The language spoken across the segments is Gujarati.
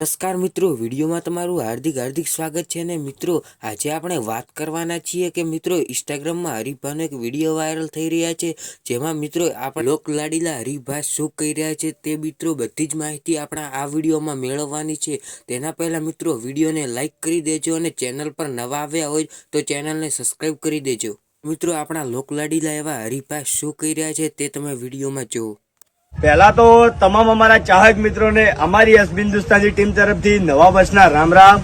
નમસ્કાર મિત્રો, વિડીયોમાં તમારું હાર્દિક હાર્દિક સ્વાગત છે અને મિત્રો, આજે આપણે વાત કરવાના છીએ કે મિત્રો, ઇન્સ્ટાગ્રામમાં હરીફાનો એક વીડિયો વાયરલ થઈ રહ્યા છે, જેમાં મિત્રો આપણે લોક લાડીલા હરીફા શું કહી રહ્યા છે તે મિત્રો બધી જ માહિતી આપણા આ વિડીયોમાં મેળવવાની છે. તેના પહેલાં મિત્રો, વિડીયોને લાઇક કરી દેજો અને ચેનલ પર નવા આવ્યા હોય તો ચેનલને સબસ્ક્રાઈબ કરી દેજો. મિત્રો, આપણા લોકલાડીલા એવા હરીફા શું કહી રહ્યા છે તે તમે વિડીયોમાં જુઓ. પહેલા તો તમામ અમારા ચાહક મિત્રોને અમારી એસ હિન્દુસ્તાની ટીમ તરફથી નવા વર્ષના રામ રામ.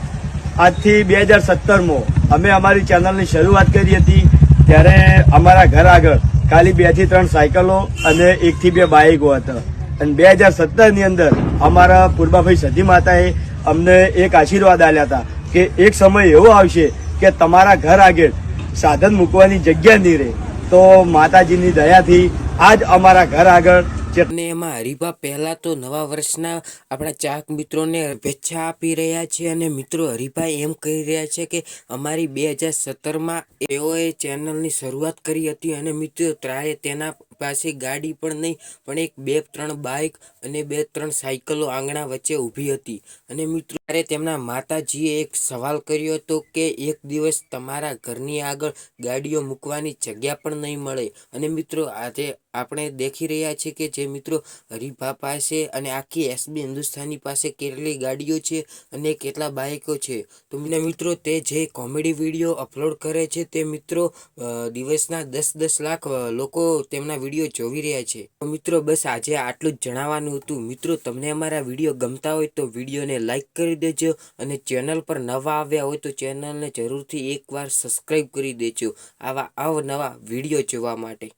આજથી બે હજાર સત્તરમાં અમે અમારી ચેનલની શરૂઆત કરી હતી ત્યારે અમારા ઘર આગળ ખાલી બેથી ત્રણ સાયકલો અને એક થી બે બાઇકો હતા. અને બે હજાર સત્તરની અંદર અમારા પૂર્વાભાઈ સધી માતાએ અમને એક આશીર્વાદ આપ્યા હતા કે એક સમય એવો આવશે કે તમારા ઘર આગળ સાધન મૂકવાની જગ્યા નહીં રહે. તો માતાજીની દયાથી આજ અમારા ઘર આગળ અને એમાં હરિભા પહેલા તો નવા વર્ષના આપણા ચાહક મિત્રોને શુભેચ્છા આપી રહ્યા છે અને મિત્રો હરિભા એમ કહી રહ્યા છે કે અમારી બે હજાર સત્તરમાં તેઓએ ચેનલની શરૂઆત કરી હતી અને મિત્રો ત્રાએ તેના પાસે ગાડી પણ નહીં, પણ એક બે ત્રણ બાઇક અને બે ત્રણ સાયકલો આંગણા વચ્ચે ઊભી હતી. અને મિત્રો ત્યારે તેમના માતાજીએ એક સવાલ કર્યો હતો કે એક દિવસ તમારા ઘરની આગળ ગાડીઓ મૂકવાની જગ્યા પણ નહીં મળે. અને મિત્રો, આજે આપણે દેખી રહ્યા છીએ કે જે મિત્રો હરીફા પાસે અને આખી એસબી હિન્દુસ્તાની પાસે કેટલી ગાડીઓ છે અને કેટલા બાઇકો છે. તો મિત્રો, તે જે કોમેડી વીડિયો અપલોડ કરે છે તે મિત્રો દિવસના દસ દસ લાખ લોકો તેમના વીડિયો જોવી રહ્યા છે. તો મિત્રો, બસ આજે આટલું જ જણાવવાનું હતું. મિત્રો, તમને અમારા વીડિયો ગમતા હોય તો વિડીયોને લાઈક કરી દેજો અને ચેનલ પર નવા આવ્યા હોય તો ચેનલને જરૂરથી એકવાર સબસ્ક્રાઈબ કરી દેજો આવા અવનવા વીડિયો જોવા માટે.